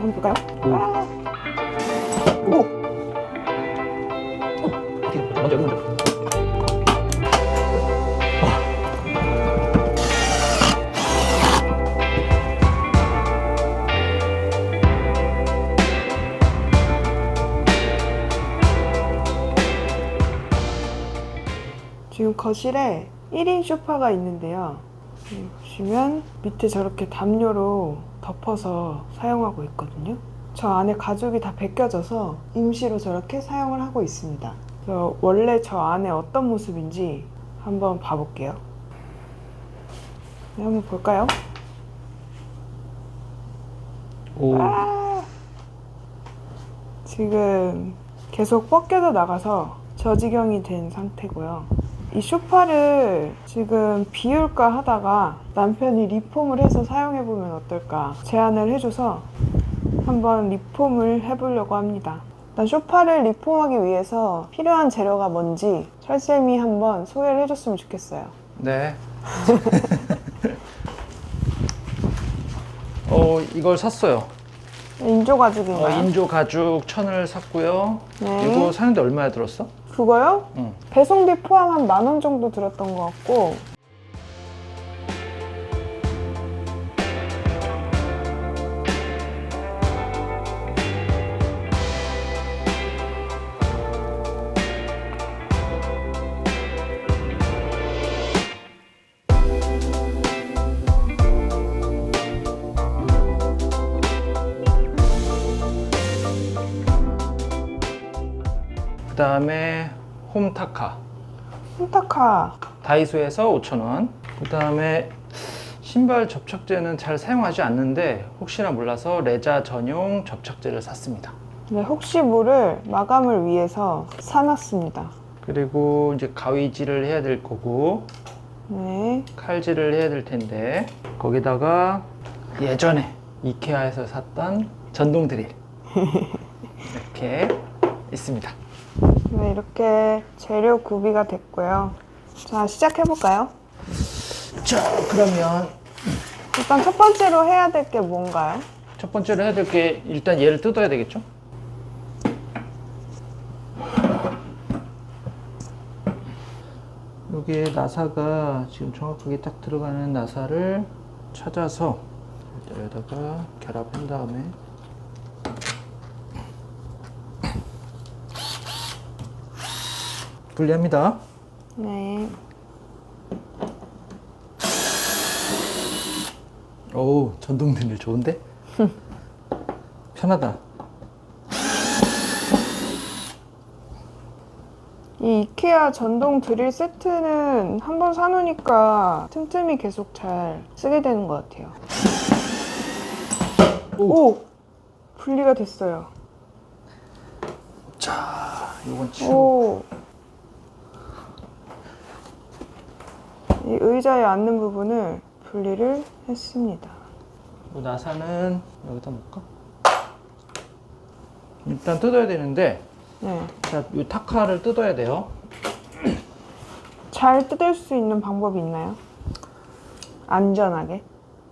한번 볼까요? 오. 아. 오! 먼저 여기 먼저. 지금 거실에 1인 소파가 있는데요. 여기 보시면 밑에 저렇게 담요로 덮어서 사용하고 있거든요. 저 안에 가죽이 다 벗겨져서 임시로 저렇게 사용을 하고 있습니다. 그래서 원래 저 안에 어떤 모습인지 한번 봐볼게요. 네, 한번 볼까요? 오. 아! 지금 계속 벗겨져 나가서 저지경이 된 상태고요. 이 소파를 지금 비울까 하다가 남편이 리폼을 해서 사용해보면 어떨까 제안을 해줘서 한번 리폼을 해보려고 합니다. 일단 소파를 리폼하기 위해서 필요한 재료가 뭔지 철쌤이 한번 소개를 해줬으면 좋겠어요. 네. 어 이걸 샀어요. 인조 어, 가죽인가요? 인조 가죽 천을 샀고요. 네. 이거 사는데 얼마나 들었어? 그거요? 응. 배송비 포함 한 만 원 정도 들었던 것 같고 다음에 홈타카 홈타카 다이소에서 5,000원. 그 다음에 신발 접착제는 잘 사용하지 않는데 혹시나 몰라서 레자 전용 접착제를 샀습니다. 네, 혹시 모를 마감을 위해서 사놨습니다. 그리고 이제 가위질을 해야 될 거고 네, 칼질을 해야 될 텐데 거기다가 예전에 이케아에서 샀던 전동 드릴 이렇게 있습니다. 네 이렇게 재료 구비가 됐고요. 자 시작해볼까요? 자 그러면 일단 첫 번째로 해야 될 게 뭔가요? 첫 번째로 해야 될 게 일단 얘를 뜯어야 되겠죠? 여기에 나사가 지금 정확하게 딱 들어가는 나사를 찾아서 여기다가 결합한 다음에 분리합니다. 네, 오 전동 드릴 좋은데? 편하다. 이 이케아 전동 드릴 세트는 한 번 사놓으니까 틈틈이 계속 잘 쓰게 되는 것 같아요. 오. 오! 분리가 됐어요. 자, 이건 치우. 오! 이 의자에 앉는 부분을 분리를 했습니다. 이 나사는 여기다 놓을까? 일단 뜯어야 되는데, 네. 자, 이 타카를 뜯어야 돼요. 잘 뜯을 수 있는 방법이 있나요? 안전하게.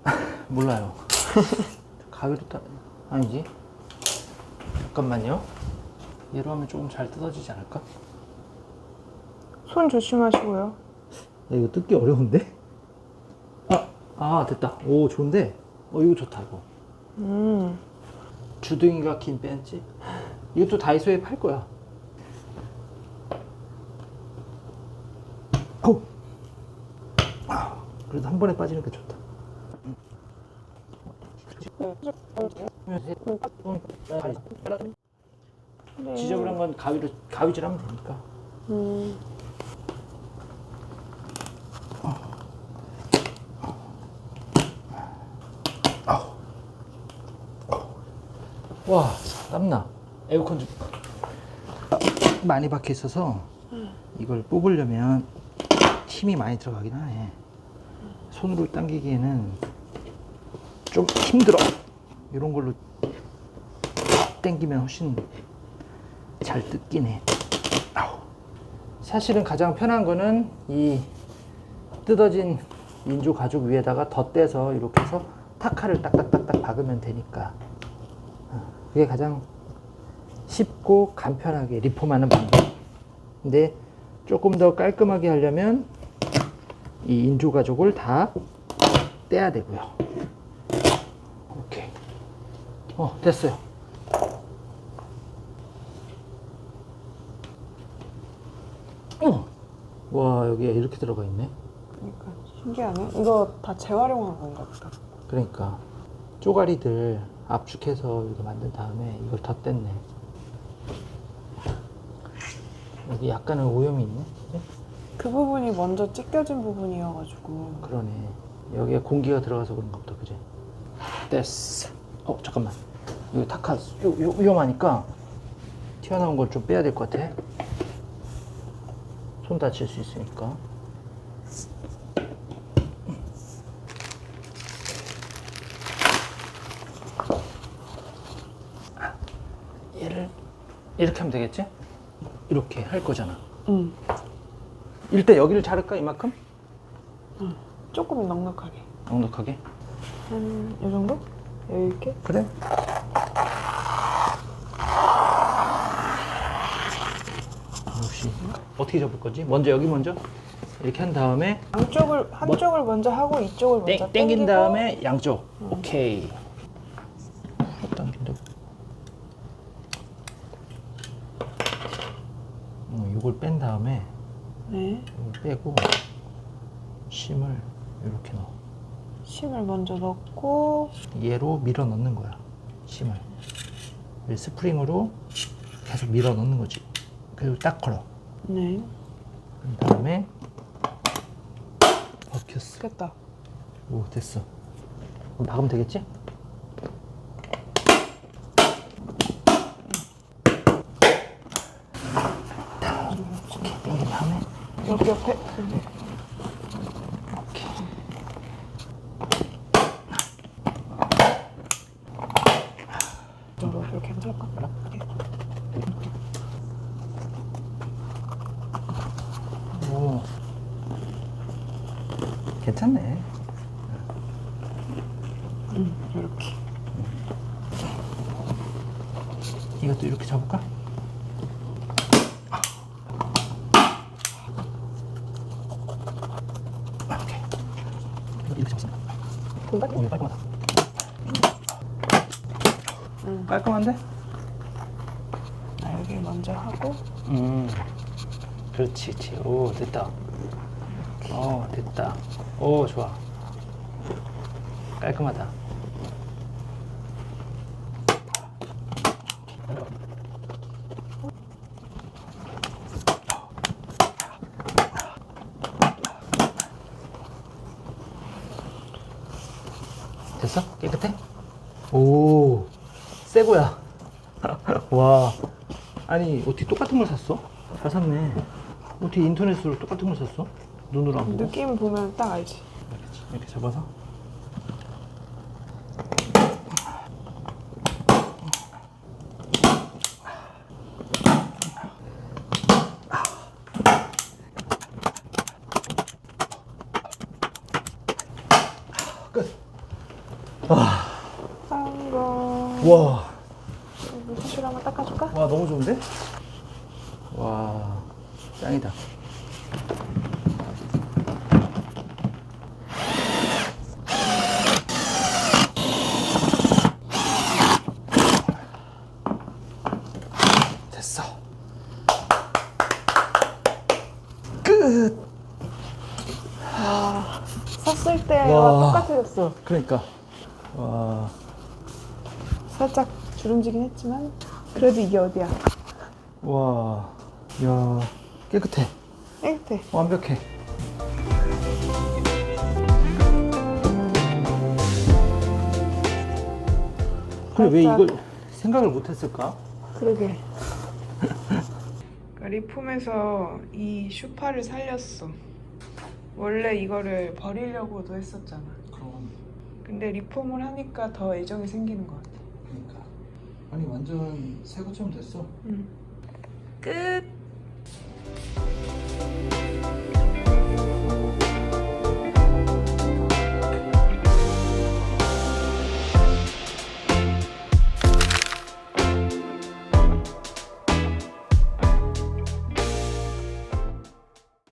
몰라요. 가위로 따, 아니지? 잠깐만요. 얘로 하면 조금 잘 뜯어지지 않을까? 손 조심하시고요. 야, 이거 뜯기 어려운데? 아, 아, 됐다. 오, 좋은데? 어, 이거 좋다, 이거. 음. 주둥이가 긴 벤치? 이것도 다이소에 팔 거야. 오! 아, 그래도 한 번에 빠지는 게 좋다. 네. 지저분한 건 가위로 가위질하면 되니까. 음. 와, 땀나. 에어컨 좀. 많이 박혀 있어서 이걸 뽑으려면 힘이 많이 들어가긴 하네. 손으로 당기기에는 좀 힘들어. 이런 걸로 당기면 훨씬 잘 뜯긴 해. 아우. 사실은 가장 편한 거는 이 뜯어진 인조 가죽 위에다가 덧대서 이렇게 해서 타카를 딱딱딱딱 박으면 되니까 그게 가장 쉽고 간편하게 리폼하는 방법. 근데 조금 더 깔끔하게 하려면 이 인조 가족을 다 떼야 되고요. 오케이. 어, 됐어요. 어. 와, 여기에 이렇게 들어가 있네. 그러니까 신기하네. 이거 다 재활용한 건가 보다. 그러니까 쪼가리들 압축해서 이거 만든 다음에 이걸 더 뗐네. 여기 약간은 오염이 있네. 그지? 그 부분이 먼저 찢겨진 부분이어가지고 그러네. 여기에 공기가 들어가서 그런가 보다. 그지? 됐어. 어, 잠깐만. 이거 타카 요, 요, 위험하니까 튀어나온 걸 좀 빼야 될 것 같아. 손 다칠 수 있으니까. 얘를 이렇게 하면 되겠지? 이렇게 할 거잖아. 응. 일단 여기를 자를까 이만큼? 조금 넉넉하게. 넉넉하게. 한이 정도? 여기 이렇게? 그래. 역시 어떻게 접을 거지? 먼저 여기 먼저 이렇게 한 다음에 양쪽을 한쪽을 먼저 하고 이쪽을 먼저 땡, 땡긴 당기고 다음에 양쪽. 오케이. 쭉 당긴다. 어, 이걸 뺀 다음에 네. 이걸 빼고 심을 이렇게 넣어. 심을 먼저 넣고 얘로 밀어 넣는 거야. 심을. 이 스프링으로 계속 밀어 넣는 거지. 그리고 딱 걸어. 네. 그 다음에 벗겼어. 됐다. 오 됐어. 그럼 박으면 되겠지? 땡긴 다음에 여기 옆에 이렇게 괜찮을까? 네. 오 괜찮네. 응, 이렇게. 이것도 이렇게 잡을까? 오케이. 이렇게 잡습니다. 오, 이거 깔끔하다. 응. 깔끔한데? 나 여기 먼저 하고 음. 그렇지, 그렇지. 오, 됐다. 어, 됐다. 오, 좋아. 깔끔하다. 됐어? 깨끗해? 오, 새 거야. 와. 아니, 어떻게 똑같은 걸 샀어? 잘 샀네. 어떻게 인터넷으로 똑같은 걸 샀어? 눈으로 안 보고? 느낌 보면 딱 알지. 이렇게, 이렇게 잡아서. 끝. 성공. 와. 물티슈로 한번 닦아줄까? 와 너무 좋은데? 와 짱이다. 됐어. 끝. 와, 샀을 때와 와. 똑같아졌어. 그러니까 와 살짝 주름지긴 했지만 그래도 이게 어디야? 와, 야 깨끗해. 깨끗해. 완벽해. 그래 왜 살짝- 이걸 생각을 못했을까? 그러게. 그러니까 리폼에서 이 슈파를 살렸어. 원래 이거를 버리려고도 했었잖아. 그럼 근데 리폼을 하니까 더 애정이 생기는 것 같아. 아니 완전 새 것처럼 됐어. 응. 끝.